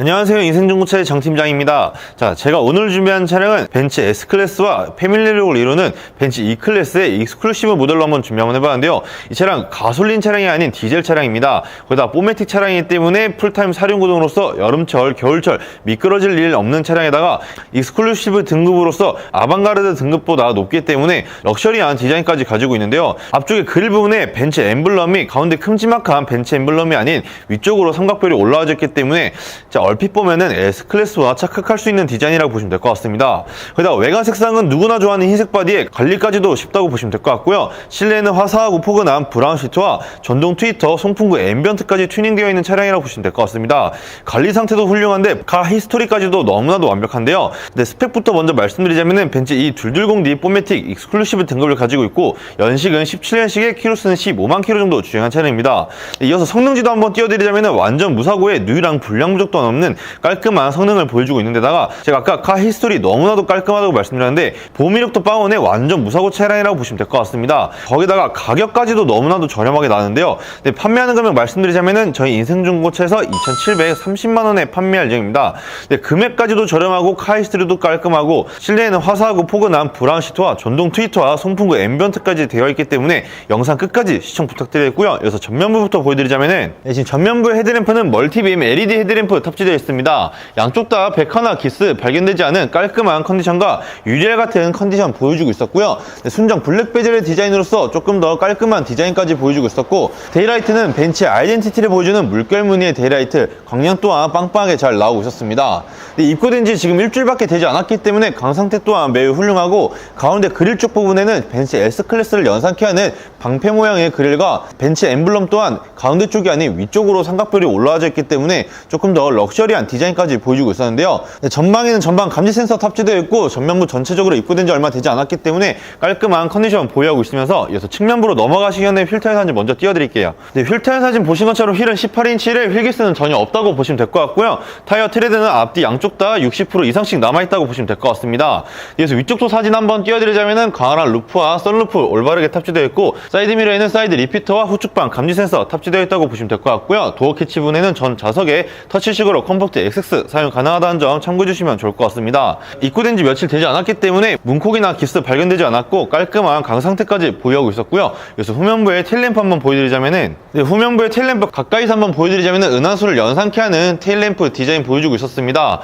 안녕하세요. 인생중고차의 장팀장입니다. 자, 제가 오늘 준비한 차량은 벤츠 S클래스와 패밀리룩을 이루는 벤츠 E클래스의 익스클루시브 모델로 한번 준비 한번 해봤는데요. 이 차량 가솔린 차량이 아닌 디젤 차량입니다. 거기다 포매틱 차량이기 때문에 풀타임 사륜 구동으로서 여름철, 겨울철 미끄러질 일 없는 차량에다가 익스클루시브 등급으로서 아방가르드 등급보다 높기 때문에 럭셔리한 디자인까지 가지고 있는데요. 앞쪽에 그릴 부분에 벤츠 엠블럼이 가운데 큼지막한 벤츠 엠블럼이 아닌 위쪽으로 삼각별이 올라와져 있기 때문에 자, 얼핏 보면은 S클래스와 착각할 수 있는 디자인이라고 보시면 될 것 같습니다. 거기다 외관 색상은 누구나 좋아하는 흰색 바디에 관리까지도 쉽다고 보시면 될 것 같고요. 실내에는 화사하고 포근한 브라운 시트와 전동 트위터, 송풍구 앰비언트까지 튜닝되어 있는 차량이라고 보시면 될 것 같습니다. 관리 상태도 훌륭한데 카 히스토리까지도 너무나도 완벽한데요. 근데 스펙부터 먼저 말씀드리자면은 벤츠 이 220D 포매틱 익스클루시브 등급을 가지고 있고 연식은 17년식에 키로수는 15만 킬로 정도 주행한 차량입니다. 이어서 성능지도 한번 띄워드리자면은 완전 무사고에 누유랑 불량 부족도 없는 깔끔한 성능을 보여주고 있는데다가 제가 아까 카 히스토리 너무나도 깔끔하다고 말씀드렸는데 보미력도 빵원의 완전 무사고 차량이라고 보시면 될 것 같습니다. 거기다가 가격까지도 너무나도 저렴하게 나는데요. 네, 판매하는 금액 말씀드리자면은 저희 인생중고차에서 2,730만 원에 판매할 예정입니다. 네, 금액까지도 저렴하고 카 히스토리도 깔끔하고 실내에는 화사하고 포근한 브라운 시트와 전동 트위터와 송풍구 앰비언트까지 되어 있기 때문에 영상 끝까지 시청 부탁드리겠고요. 여기서 전면부부터 보여드리자면은 네, 지금 전면부 헤드램프는 멀티빔 LED 헤드램프 탑재되어 있습니다. 양쪽 다 백화나 기스 발견되지 않은 깔끔한 컨디션과 유리알 같은 컨디션 보여주고 있었고요. 네, 순정 블랙 베젤의 디자인으로서 조금 더 깔끔한 디자인까지 보여주고 있었고 데이라이트는 벤츠의 아이덴티티를 보여주는 물결 무늬의 데이라이트 광량 또한 빵빵하게 잘 나오고 있었습니다. 네, 입고된 지 지금 일주일밖에 되지 않았기 때문에 강상태 또한 매우 훌륭하고 가운데 그릴 쪽 부분에는 벤츠 S클래스를 연상케 하는 방패 모양의 그릴과 벤츠 엠블럼 또한 가운데 쪽이 아닌 위쪽으로 삼각별이 올라와져 있기 때문에 조금 더 럭셔 리한 디자인까지 보여주고 있었는데요. 네, 전방에는 전방 감지 센서 탑재되어 있고 전면부 전체적으로 입고된 지 얼마 되지 않았기 때문에 깔끔한 컨디션 보유하고 있으면서 이어서 측면부로 넘어가시기 전에 휠타일 사진 먼저 띄워드릴게요. 네, 휠타일 사진 보신 것처럼 휠은 18인치에 휠기스는 전혀 없다고 보시면 될 것 같고요. 타이어 트레드는 앞뒤 양쪽 다 60% 이상씩 남아있다고 보시면 될 것 같습니다. 이어서 위쪽도 사진 한번 띄워드리자면은 강한 루프와 썬루프 올바르게 탑재되어 있고 사이드 미러에는 사이드 리피터와 후측방 감지 센서 탑재되어 있다고 보시면 될 것 같고요. 도어 캐치 부분에는 전 좌석에 터치식으로 컴포트 XX 사용 가능하다는 점 참고해 주시면 좋을 것 같습니다. 입고된 지 며칠 되지 않았기 때문에 문콕이나 기스 발견되지 않았고 깔끔한 강 상태까지 보유하고 있었고요. 그래서 후면부의 테일램프 한번 보여드리자면은 네, 후면부의 테일램프 가까이서 한번 보여드리자면은 은하수를 연상케 하는 테일램프 디자인 보여주고 있었습니다.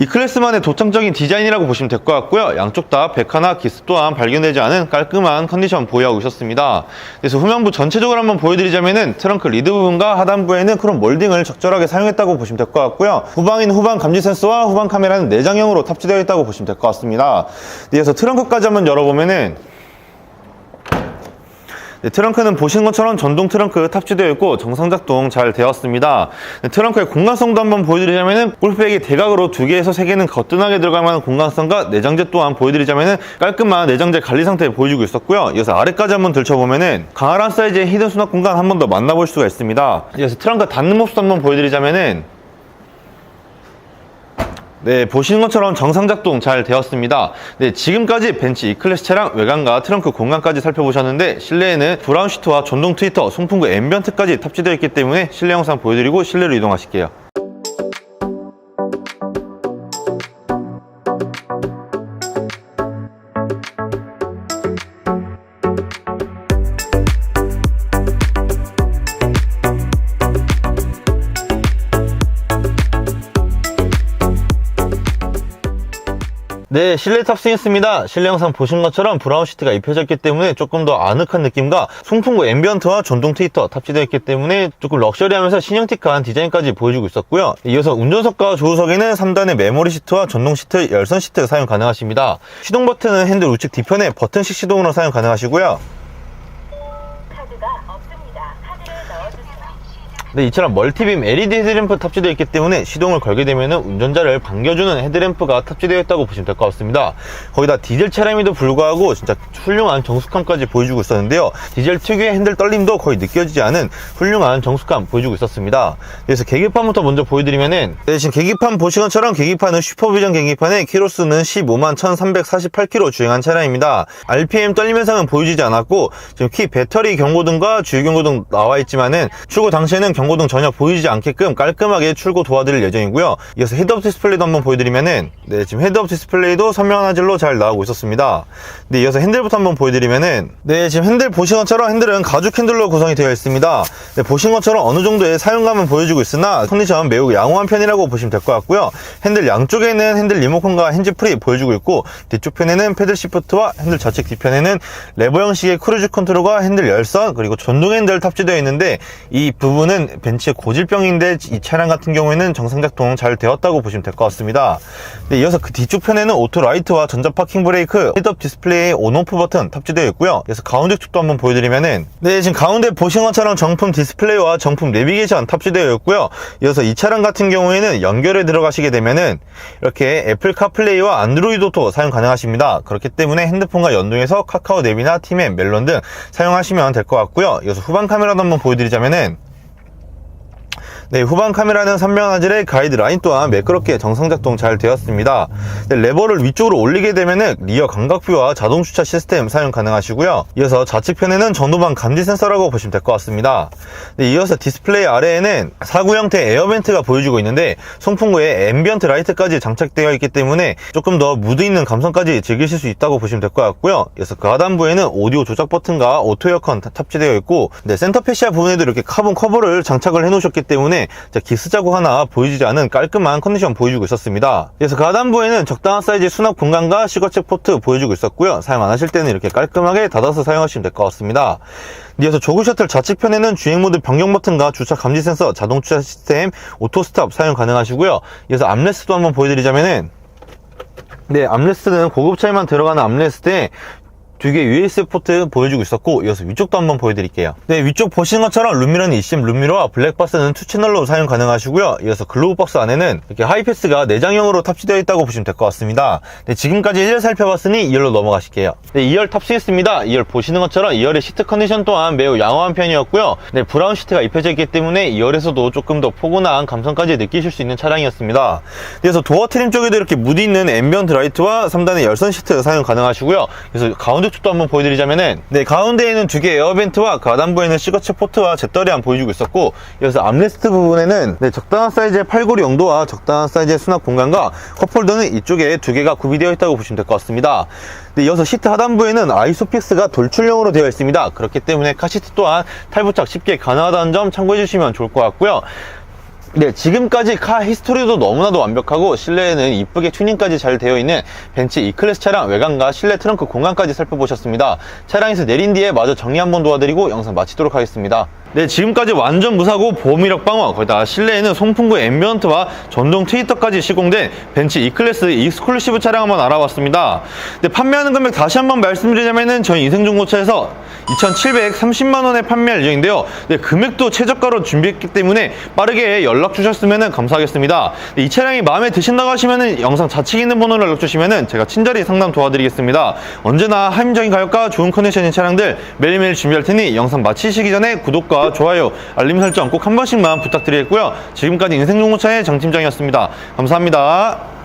이 클래스만의 도창적인 디자인이라고 보시면 될 것 같고요. 양쪽 다 백화나 기스 또한 발견되지 않은 깔끔한 컨디션 보유하고 있었습니다. 그래서 후면부 전체적으로 한번 보여드리자면은 트렁크 리드 부분과 하단부에는 크롬 몰딩을 적절하게 사용했다고 보시면 될 것 같고요. 후방인 후방 감지 센서와 후방 카메라는 내장형으로 탑재되어 있다고 보시면 될 것 같습니다. 그래서 트렁크까지 한번 열어보면은 네, 트렁크는 보시는 것처럼 전동 트렁크 탑재되어 있고 정상 작동 잘 되었습니다. 네, 트렁크의 공간성도 한번 보여드리자면은 골프백이 대각으로 두 개에서 세 개는 거뜬하게 들어갈 만한 공간성과 내장재 또한 보여드리자면은 깔끔한 내장재 관리 상태 보여주고 있었고요. 이어서 아래까지 한번 들춰보면은 강한 사이즈의 히든 수납 공간 한번 더 만나볼 수가 있습니다. 이어서 트렁크 닫는 모습도 한번 보여드리자면은 네, 보시는 것처럼 정상 작동 잘 되었습니다. 네, 지금까지 벤츠 E클래스 차량 외관과 트렁크 공간까지 살펴보셨는데 실내에는 브라운 시트와 전동 트위터, 송풍구 앰비언트까지 탑재되어 있기 때문에 실내 영상 보여드리고 실내로 이동하실게요. 네, 실내 탑승했습니다. 실내 영상 보신 것처럼 브라운 시트가 입혀져 있기 때문에 조금 더 아늑한 느낌과 송풍구 앰비언트와 전동 트위터 탑재되어 있기 때문에 조금 럭셔리하면서 신형틱한 디자인까지 보여주고 있었고요. 이어서 운전석과 조수석에는 3단의 메모리 시트와 전동 시트, 열선 시트 사용 가능하십니다. 시동 버튼은 핸들 우측 뒤편에 버튼식 시동으로 사용 가능하시고요. 네, 이처럼 멀티빔 LED 헤드램프 탑재되어 있기 때문에 시동을 걸게 되면 운전자를 반겨주는 헤드램프가 탑재되어 있다고 보시면 될 것 같습니다. 거기다 디젤 차량임에도 불구하고 진짜 훌륭한 정숙함까지 보여주고 있었는데요. 디젤 특유의 핸들 떨림도 거의 느껴지지 않은 훌륭한 정숙함 보여주고 있었습니다. 그래서 계기판부터 먼저 보여드리면은 네, 지금 계기판 보신 것처럼 계기판은 슈퍼비전 계기판에 키로수는 15만 1348km 주행한 차량입니다. RPM 떨림 현상은 보여지지 않았고 지금 키 배터리 경고등과 주유 경고등 나와 있지만은 출고 당시에는 경고등 전혀 보이지 않게끔 깔끔하게 출고 도와드릴 예정이고요. 이어서 헤드업 디스플레이도 한번 보여드리면은 네 지금 헤드업 디스플레이도 선명한 화질로 잘 나오고 있었습니다. 네 이어서 핸들부터 한번 보여드리면은 네 지금 핸들 보신 것처럼 핸들은 가죽 핸들로 구성이 되어 있습니다. 네, 보신 것처럼 어느 정도의 사용감은 보여주고 있으나 컨디션 매우 양호한 편이라고 보시면 될 것 같고요. 핸들 양쪽에는 핸들 리모컨과 핸즈프리 보여주고 있고 뒤쪽 편에는 패들 시프트와 핸들 좌측 뒤편에는 레버 형식의 크루즈 컨트롤과 핸들 열선 그리고 전동 핸들 탑재되어 있는데 이 부분은 벤츠의 고질병인데 이 차량 같은 경우에는 정상 작동 잘 되었다고 보시면 될 것 같습니다. 네, 이어서 그 뒤쪽 편에는 오토 라이트와 전자 파킹 브레이크, 헤드업 디스플레이 온오프 버튼 탑재되어 있고요. 그래서 가운데 쪽도 한번 보여드리면은 네 지금 가운데 보신 것처럼 정품 디스플레이와 정품 내비게이션 탑재되어 있고요. 이어서 이 차량 같은 경우에는 연결에 들어가시게 되면은 이렇게 애플 카플레이와 안드로이드 오토 사용 가능하십니다. 그렇기 때문에 핸드폰과 연동해서 카카오 앱이나 팀앱, 멜론 등 사용하시면 될 것 같고요. 이어서 후방 카메라도 한번 보여드리자면은 네, 후방 카메라는 선명 화질의 가이드라인 또한 매끄럽게 정상 작동 잘 되었습니다. 네, 레버를 위쪽으로 올리게 되면은 리어 감각뷰와 자동 주차 시스템 사용 가능하시고요. 이어서 좌측편에는 전후방 감지 센서라고 보시면 될 것 같습니다. 네, 이어서 디스플레이 아래에는 사구 형태 에어벤트가 보여주고 있는데 송풍구에 앰비언트 라이트까지 장착되어 있기 때문에 조금 더 무드 있는 감성까지 즐기실 수 있다고 보시면 될 것 같고요. 이어서 그 하단부에는 오디오 조작 버튼과 오토 에어컨 다 탑재되어 있고 네, 센터 패시아 부분에도 이렇게 카본 커버를 장착을 해 놓으셨기 때문에 자, 기스 자국 하나 보이지 않은 깔끔한 컨디션 보여주고 있었습니다. 그래서 그 하단부에는 적당한 사이즈의 수납 공간과 시거체 포트 보여주고 있었고요. 사용 안 하실 때는 이렇게 깔끔하게 닫아서 사용하시면 될 것 같습니다. 이어서 조그 셔틀 좌측편에는 주행 모드 변경 버튼과 주차 감지 센서, 자동 주차 시스템, 오토 스탑 사용 가능하시고요. 이어서 암레스트도 한번 보여드리자면은 네, 암레스트는 고급 차에만 들어가는 암레스트에 두개 USB 포트 보여주고 있었고 이어서 위쪽도 한번 보여드릴게요. 네 위쪽 보시는 것처럼 룸미러는 eCM 룸미러와 블랙박스는 투 채널로 사용 가능하시고요. 이어서 글로브 박스 안에는 이렇게 하이패스가 내장형으로 탑재되어 있다고 보시면 될 것 같습니다. 네 지금까지 1열 살펴봤으니 2열로 넘어가실게요. 네 2열 탑승했습니다. 2열 보시는 것처럼 2열의 시트 컨디션 또한 매우 양호한 편이었고요. 네 브라운 시트가 입혀져 있기 때문에 2열에서도 조금 더 포근한 감성까지 느끼실 수 있는 차량이었습니다. 그래서 도어 트림 쪽에도 이렇게 무디 있는 앰비언트 라이트와 3단의 열선 시트 사용 가능하시고요. 그래서 가운데 쪽도 한번 보여드리자면은 네 가운데에는 두개 에어벤트와 가단부에는 시거체 포트와 잿더리함 보여주고 있었고 여기서 암레스트 부분에는 네, 적당한 사이즈의 팔고리 용도와 적당한 사이즈의 수납 공간과 컵홀더는 이쪽에 두 개가 구비되어 있다고 보시면 될 것 같습니다. 네, 이어서 시트 하단부에는 아이소픽스가 돌출형으로 되어 있습니다. 그렇기 때문에 카시트 또한 탈부착 쉽게 가능하다는 점 참고해 주시면 좋을 것 같고요 네, 지금까지 카 히스토리도 너무나도 완벽하고 실내에는 이쁘게 튜닝까지 잘 되어 있는 벤츠 E클래스 차량 외관과 실내 트렁크 공간까지 살펴보셨습니다. 차량에서 내린 뒤에 마저 정리 한번 도와드리고 영상 마치도록 하겠습니다. 네, 지금까지 완전 무사고 보험 이력 방어, 거기다 실내에는 송풍구 앰비언트와 전동 트위터까지 시공된 벤츠 E클래스 익스클루시브 차량 한번 알아봤습니다. 네, 판매하는 금액 다시 한번 말씀드리자면은 저희 인생중고차에서 2,730만 원에 판매할 예정인데요. 네, 금액도 최저가로 준비했기 때문에 빠르게 연락 주셨으면 감사하겠습니다. 네, 이 차량이 마음에 드신다고 하시면은 영상 좌측에 있는 번호로 연락 주시면은 제가 친절히 상담 도와드리겠습니다. 언제나 합리적인 가격과 좋은 컨디션인 차량들 매일매일 준비할 테니 영상 마치시기 전에 구독과 좋아요, 알림 설정 꼭 한 번씩만 부탁드리겠고요. 지금까지 인생중고차의 장팀장이었습니다. 감사합니다.